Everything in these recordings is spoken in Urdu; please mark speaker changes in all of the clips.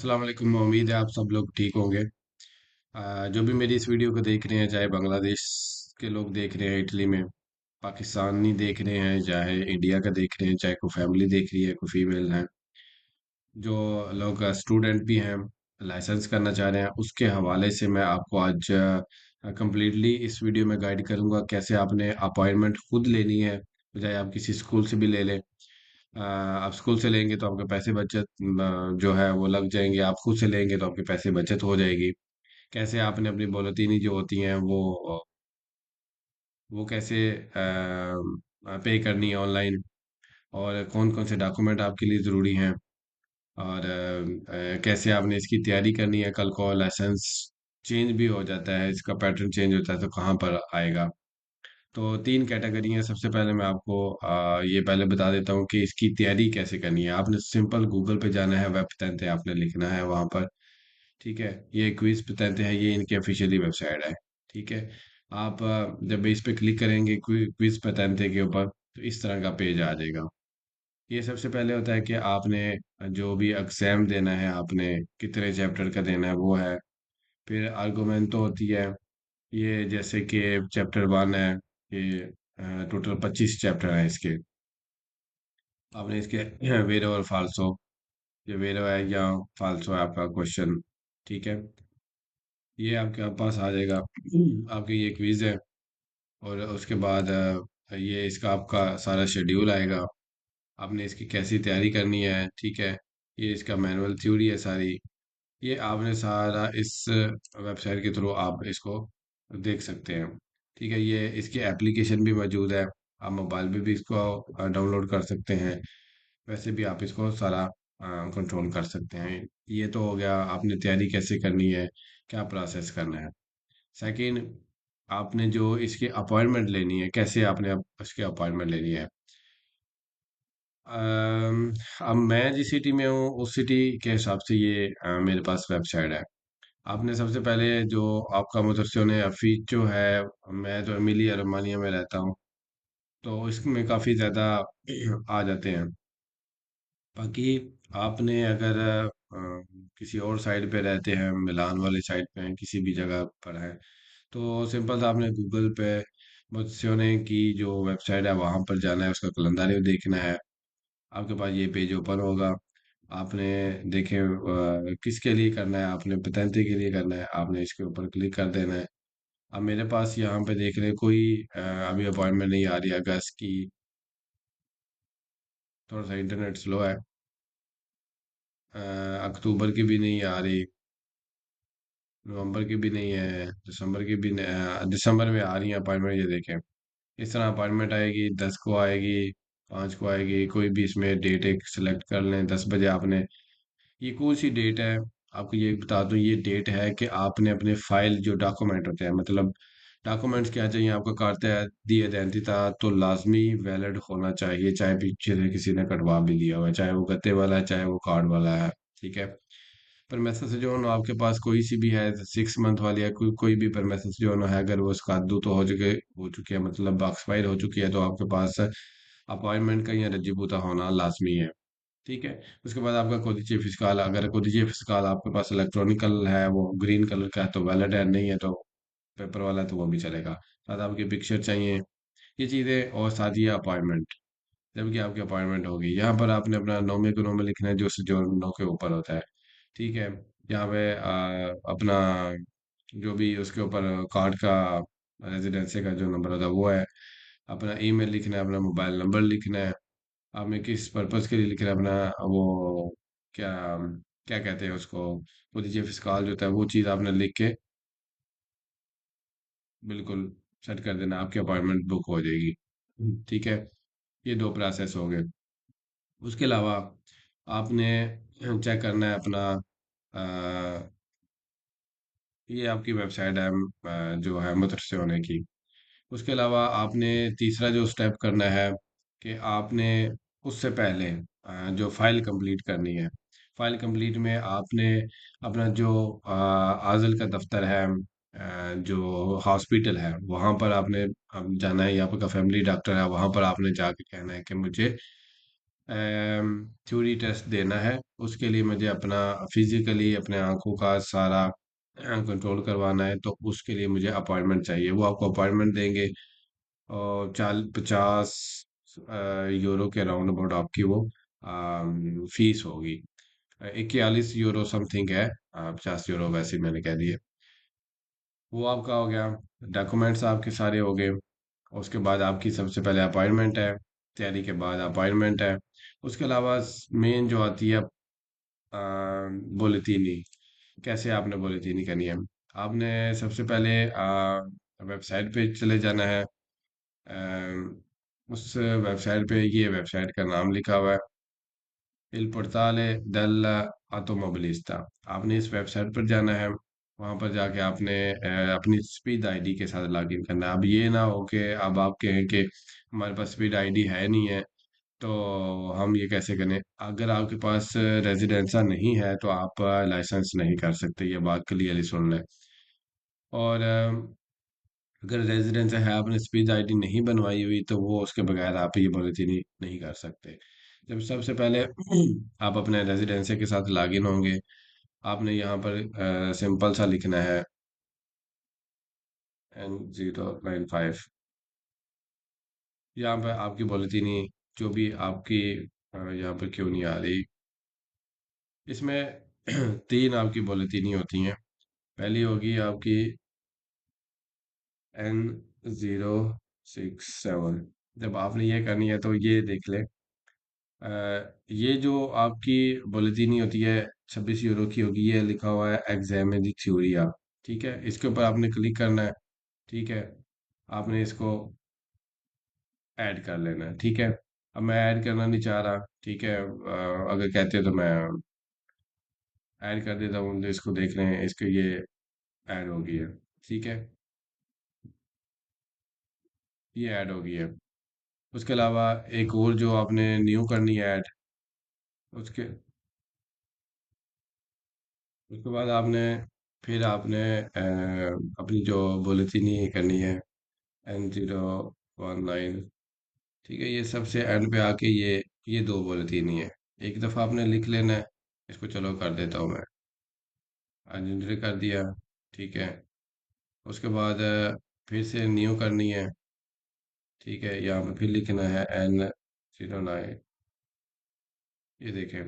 Speaker 1: السلام علیکم امید ہے آپ سب لوگ ٹھیک ہوں گے۔ جو بھی میری اس ویڈیو کو دیکھ رہے ہیں، چاہے بنگلہ دیش کے لوگ دیکھ رہے ہیں، اٹلی میں، پاکستانی دیکھ رہے ہیں، چاہے انڈیا کا دیکھ رہے ہیں، چاہے کوئی فیملی دیکھ رہی ہے، کوئی فیمیل ہے جو لوگ اسٹوڈنٹ بھی ہیں لائسنس کرنا چاہ رہے ہیں، اس کے حوالے سے میں آپ کو آج کمپلیٹلی اس ویڈیو میں گائیڈ کروں گا کیسے آپ نے اپائنٹمنٹ خود لینی ہے، بجائے آپ کسی اسکول سے بھی لے لیں۔ آپ اسکول سے لیں گے تو آپ کے پیسے بچت جو ہے وہ لگ جائیں گے، آپ خود سے لیں گے تو آپ کے پیسے بچت ہو جائے گی۔ کیسے آپ نے اپنی بولتینی جو ہوتی ہیں وہ وہ کیسے پے کرنی ہے آن لائن اور کون کون سے ڈاکومنٹ آپ کے لیے ضروری ہیں؟ اور کیسے آپ نے اس کی تیاری کرنی ہے؟ کل کو لائسنس چینج بھی ہو جاتا ہے، اس کا پیٹرن چینج ہوتا ہے تو کہاں پر آئے گا؟ تو تین کیٹیگری ہیں۔ سب سے پہلے میں آپ کو آ، یہ پہلے بتا دیتا ہوں کہ اس کی تیاری کیسے کرنی ہے۔ آپ نے سمپل گوگل پہ جانا ہے ویب تنتے آپ نے لکھنا ہے وہاں پر۔ ٹھیک ہے؟ یہ کوئز تنتے ہیں یہ ان کی آفیشیلی ویب سائٹ ہے۔ ٹھیک ہے؟ آپ جب اس پہ کلک کریں گے کوئز تنتے کے اوپر تو اس طرح کا پیج آ جائے گا۔ یہ سب سے پہلے ہوتا ہے کہ آپ نے جو بھی اگزام دینا ہے آپ نے کتنے چیپٹر کا دینا ہے وہ ہے۔ پھر آرگومنٹ تو ہوتی ہے۔ یہ جیسے کہ چیپٹر ون ہے۔ یہ ٹوٹل پچیس چیپٹر ہیں اس کے۔ آپ نے اس کے ویرو اور فالسو یہ ویرو ہے یا فالسو ہے آپ کا کوشچن ٹھیک ہے؟ یہ آپ کے پاس آ جائے گا۔ آپ کی یہ کویز ہے اور اس کے بعد یہ اس کا آپ کا سارا شیڈیول آئے گا۔ آپ نے اس کی کیسی تیاری کرنی ہے، ٹھیک ہے؟ یہ اس کا مینول تھیوری ہے ساری۔ یہ آپ نے سارا اس ویب سائٹ کے تھرو آپ اس کو دیکھ سکتے ہیں۔ ٹھیک ہے، یہ اس کی ایپلیکیشن بھی موجود ہے۔ آپ موبائل پہ بھی اس کو ڈاؤن لوڈ کر سکتے ہیں۔ ویسے بھی آپ اس کو سارا کنٹرول کر سکتے ہیں۔ یہ تو ہو گیا، آپ نے تیاری کیسے کرنی ہے؟ کیا پروسیس کرنا ہے؟ سیکنڈ، آپ نے جو اس کی اپوائنٹمنٹ لینی ہے، کیسے آپ نے اس کی اپوائنٹمنٹ لینی ہے؟ اب میں جس سٹی میں ہوں، اس سٹی کے حساب سے یہ میرے پاس ویب سائٹ ہے۔ آپ نے سب سے پہلے جو آپ کا مدرسون افیج جو ہے، میں تو امیلی ارمانیہ میں رہتا ہوں، تو اس میں کافی زیادہ آ جاتے ہیں۔ باقی آپ نے اگر کسی اور سائٹ پہ رہتے ہیں، ملان والی سائٹ پہ ہیں، کسی بھی جگہ پر ہیں، تو سمپل آپ نے گوگل پہ مدرسونے کی جو ویب سائٹ ہے، وہاں پر جانا ہے، اس کا کلندر دیکھنا ہے، آپ کے پاس یہ پیج اوپن ہوگا۔ آپ نے دیکھیں کس کے لیے کرنا ہے؟ آپ نے پتنتے کے لیے کرنا ہے، آپ نے اس کے اوپر کلک کر دینا ہے۔ اب میرے پاس یہاں پہ دیکھ رہے کوئی ابھی اپوائنٹمنٹ نہیں آ رہی اگست کی تھوڑا سا انٹرنیٹ سلو ہے۔ اکتوبر کی بھی نہیں آ رہی، نومبر کی بھی نہیں ہے، دسمبر کی بھی دسمبر میں آ رہی ہیں اپوائنٹمنٹ، یہ دیکھیں۔ اس طرح اپوائنٹمنٹ آئے گی، دس کو آئے گی پانچ کو آئے گی، کوئی بھی اس میں ڈیٹ ایک سلیکٹ کر لیں، دس بجے آپ نے۔ یہ کون سی ڈیٹ ہے؟ آپ کو یہ بتا دوں، یہ ڈیٹ ہے کہ آپ نے اپنے فائل جو ڈاکومنٹ ہوتے ہیں مطلب ڈاکومنٹس کیا چاہیے، آپ کا کارت ہے دی ایڈنٹیتا تو لازمی ویلڈ ہونا چاہیے، چاہے پیچھے سے کسی نے کٹوا بھی دیا ہوا ہے، چاہے وہ گتے والا ہے، چاہے وہ کارڈ والا ہے، ٹھیک ہے۔ پر میسج جو ہے آپ کے پاس کوئی سی بھی ہے سکس منتھ والی ہے، کوئی کوئی بھی پر میسج جو ہے نا اگر وہ اس کا دو تو ہو چکے ہو چکی ہے مطلب ایکسپائر ہو چکی ہے، تو آپ کے پاس اپوائنٹمنٹ کا یا رجبوتا ہونا لازمی ہے۔ ٹھیک ہے؟ اس کے بعد آپ کا کودیچے فسکال اگر کودیچے فسکال آپ کے پاس الیکٹرانکل ہے، وہ گرین کلر کا ہے تو ویلڈ ہے، نہیں ہے تو پیپر والا ہے تو وہ بھی چلے گا۔ ساتھ آپ کی پکچر چاہیے۔ یہ چیزیں اور ساتھ یہ اپوائنٹمنٹ جبکہ آپ کی اپوائنٹمنٹ ہوگی۔ یہاں پر آپ نے اپنا نومے کو نومے لکھنا ہے، جو جو نو کے اوپر ہوتا ہے۔ ٹھیک ہے؟ یہاں پہ اپنا جو بھی اس کے اوپر کارڈ کا ریزیڈنسی کا جو نمبر ہوتا ہے، وہ ہے۔ اپنا ای میل لکھنا ہے اپنا موبائل نمبر لکھنا ہے آپ نے کس پرپز کے لیے لکھ رہا ہے اپنا وہ کیا کیا کہتے ہیں اس کو، وہ دیجیے فسکال جو ہوتا ہے، وہ چیز آپ نے لکھ کے بالکل سیٹ کر دینا، آپ کی اپائنٹمنٹ بک ہو جائے گی۔ ٹھیک ہے؟ یہ دو پروسیس ہو گئے اس کے علاوہ آپ نے چیک کرنا ہے اپنا یہ آپ کی ویب سائٹ ہے جو ہے مدرسے ہونے کی۔ اس کے علاوہ آپ نے تیسرا جو اسٹیپ کرنا ہے کہ آپ نے اس سے پہلے جو فائل کمپلیٹ کرنی ہے۔ فائل کمپلیٹ میں آپ نے اپنا جو آزل کا دفتر ہے جو ہاسپیٹل ہے، وہاں پر آپ نے جانا ہے یا آپ کا فیملی ڈاکٹر ہے، وہاں پر آپ نے جا کے کہنا ہے کہ مجھے تھیوری ٹیسٹ دینا ہے۔ اس کے لیے مجھے اپنا فزیکلی اپنے آنکھوں کا سارا کنٹرول کروانا ہے، تو اس کے لیے مجھے اپوائنٹمنٹ چاہیے۔ وہ آپ کو اپوائنٹمنٹ دیں گے۔ اور چال، پچاس یورو کے راؤنڈ اباؤٹ آپ کی وہ فیس ہوگی۔ اکیالیس یورو سم تھنگ ہے۔ پچاس یورو ویسے میں نے کہہ دیے۔ وہ آپ کا ہو گیا۔ ڈاکومنٹس آپ کے سارے ہو گئے۔ اس کے بعد آپ کی سب سے پہلے اپائنٹمنٹ ہے۔ تیاری کے بعد اپائنٹمنٹ ہے۔ اس کے علاوہ مین جو آتی ہے بولتینی کیسے آپ نے بولتینی کرنی ہے؟ آپ نے سب سے پہلے ویب سائٹ پہ چلے جانا ہے۔ اس ویب سائٹ پہ یہ ویب سائٹ کا نام لکھا ہوا ہے۔ Il portale dell'automobilista آپ نے اس ویب سائٹ پر جانا ہے۔ وہاں پر جا کے آپ نے اپنی اسپیڈ آئی ڈی کے ساتھ لاگ ان کرنا ہے۔ اب یہ نہ ہو کہ اب آپ کہیں کہ ہمارے پاس اسپیڈ آئی ڈی ہے نہیں ہے۔ تو ہم یہ کیسے کریں؟ اگر آپ کے پاس ریزیڈینسا نہیں ہے تو آپ لائسنس نہیں کر سکتے، یہ بات کلیئرلی سن لیں۔ اور اگر ریزیڈینس ہے، آپ نے اسپیڈ آئی ڈی نہیں بنوائی ہوئی تو وہ اس کے بغیر آپ یہ بولتی نہیں کر سکتے۔ جب سب سے پہلے آپ اپنے ریزیڈینسی کے ساتھ لاگ ان ہوں گے، آپ نے یہاں پر سمپل سا لکھنا ہے۔ این زیرو نائن فائیو یہاں پہ آپ کی بولتی نہیں۔ جو بھی آپ کی یہاں پر کیوں نہیں آ رہی۔ اس میں تین آپ کی بولتی نہیں ہوتی ہیں۔ پہلی ہوگی آپ کی این زیرو سکس سیون جب آپ نے یہ کرنی ہے تو یہ دیکھ لیں۔ یہ جو آپ کی بولتینی ہوتی ہے، چھبیس یورو کی ہوگی، یہ لکھا ہوا ہے ایگزام دی تھیوریا ٹھیک ہے؟ اس کے اوپر آپ نے کلک کرنا ہے۔ ٹھیک ہے؟ آپ نے اس کو ایڈ کر لینا ہے۔ ٹھیک ہے؟ اب میں ایڈ کرنا نہیں چاہ رہا، ٹھیک ہے؟ اگر کہتے تو میں ایڈ کر دیتا ہوں اس کو دیکھ رہے ہیں، اس کو یہ ایڈ ہو گئی ہے، ٹھیک ہے؟ یہ ایڈ ہو گئی ہے۔ اس کے علاوہ ایک اور جو آپ نے نیو کرنی ہے ایڈ اس کے اس کے بعد آپ نے، پھر آپ نے اپنی جو بولتینی کرنی ہے این زیرو ون نائن ٹھیک ہے، یہ سب سے اینڈ پہ آ کے یہ یہ دو بولتینی ہے ایک دفعہ آپ نے لکھ لینا ہے، اس کو چلو کر دیتا ہوں میں۔ ہاں جی، انٹری کر دیا۔ ٹھیک ہے۔ اس کے بعد پھر سے نیو کرنی ہے۔ ٹھیک ہے، یہاں پہ پھر لکھنا ہے این زیرو نائن۔ یہ دیکھیں،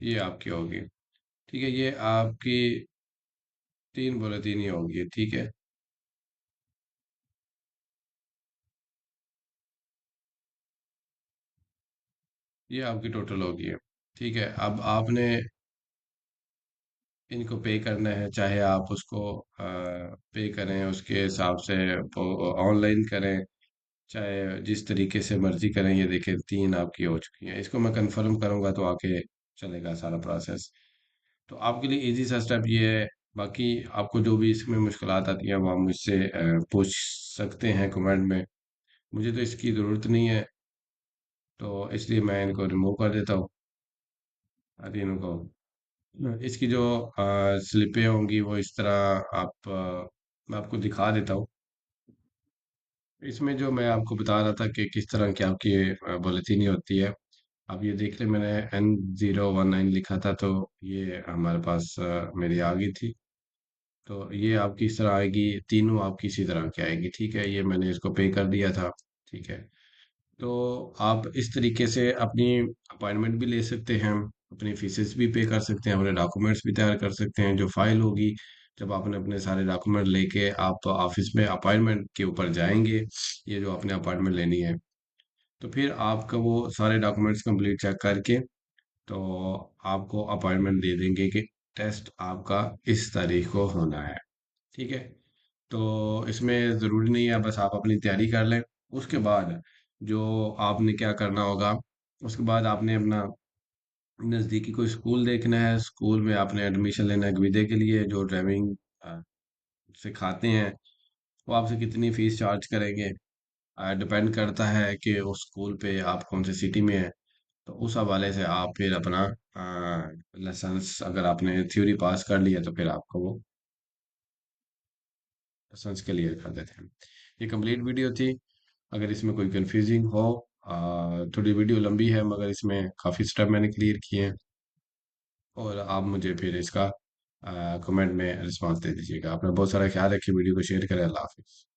Speaker 1: یہ آپ کی ہوگی۔ ٹھیک ہے، یہ آپ کی تین بولے تین ہی ہوگی ٹھیک ہے۔ یہ آپ کی ٹوٹل ہوگی۔ ہے ٹھیک ہے، اب آپ نے ان کو پے کرنا ہے، چاہے آپ اس کو پے کریں، اس کے حساب سے آن لائن کریں، چاہے جس طریقے سے مرضی کریں۔ یہ دیکھیں، تین آپ کی ہو چکی ہیں۔ اس کو میں کنفرم کروں گا تو آگے چلے گا سارا پروسیس تو آپ کے لیے ایزی سا اسٹیپ یہ ہے۔ باقی آپ کو جو بھی اس میں مشکلات آتی ہیں، وہ آپ مجھ سے پوچھ سکتے ہیں کمنٹ میں۔ مجھے تو اس کی ضرورت نہیں ہے۔ تو اس لیے میں ان کو ریموو کر دیتا ہوں۔ تینوں کو۔ اس کی جو سلپیں ہوں گی وہ اس طرح آپ میں آپ کو دکھا دیتا ہوں۔ اس میں جو میں آپ کو بتا رہا تھا کہ کس طرح کی آپ کی بولتینی ہوتی ہے، آپ یہ دیکھ لیں، میں نے این زیرو ون نائن لکھا تھا تو یہ ہمارے پاس میری آ گئی تھی۔ تو یہ آپ کی اس طرح آئے گی، تینوں آپ کی اسی طرح کی آئے گی، ٹھیک ہے؟ یہ میں نے اس کو پے کر دیا تھا، ٹھیک ہے؟ تو آپ اس طریقے سے اپنی اپائنٹمنٹ بھی لے سکتے ہیں، اپنی فیسز بھی پے کر سکتے ہیں، اپنے ڈاکومنٹس بھی تیار کر سکتے ہیں جو فائل ہوگی۔ جب آپ نے اپنے سارے ڈاکومنٹ لے کے آپ آفس میں اپائنٹمنٹ کے اوپر جائیں گے، یہ جو آپ نے اپائنٹمنٹ لینی ہے۔ تو پھر آپ کا وہ سارے ڈاکومنٹس کمپلیٹ چیک کر کے تو آپ کو اپائنٹمنٹ دے دیں گے کہ ٹیسٹ آپ کا اس تاریخ کو ہونا ہے۔ ٹھیک ہے؟ تو اس میں ضروری نہیں ہے، بس آپ اپنی تیاری کر لیں۔ اس کے بعد جو آپ نے کیا کرنا ہوگا۔ اس کے بعد آپ نے اپنا نزدیکی کوئی اسکول دیکھنا ہے۔ اسکول میں آپ نے ایڈمیشن لینا ہے گویدے کے لیے، جو ڈرائیونگ سکھاتے ہیں۔ وہ آپ سے کتنی فیس چارج کریں گے؟ ڈپینڈ کرتا ہے کہ اس اسکول پہ آپ کون سی سٹی میں ہیں۔ تو اس حوالے سے آپ پھر اپنا لائسنس اگر آپ نے تھیوری پاس کر لیا تو پھر آپ کو وہ لائسنس کلیئر کر دیتے ہیں۔ یہ کمپلیٹ ویڈیو تھی۔ اگر اس میں کوئی کنفیوزنگ ہو تھوڑی ویڈیو لمبی ہے، مگر اس میں کافی سٹیپ میں نے کلیئر کیے ہیں۔ اور آپ مجھے پھر اس کا کمنٹ میں رسپانس دے دیجیے گا۔ آپ نے بہت سارا خیال رکھے ویڈیو کو شیئر کریں۔ اللہ حافظ۔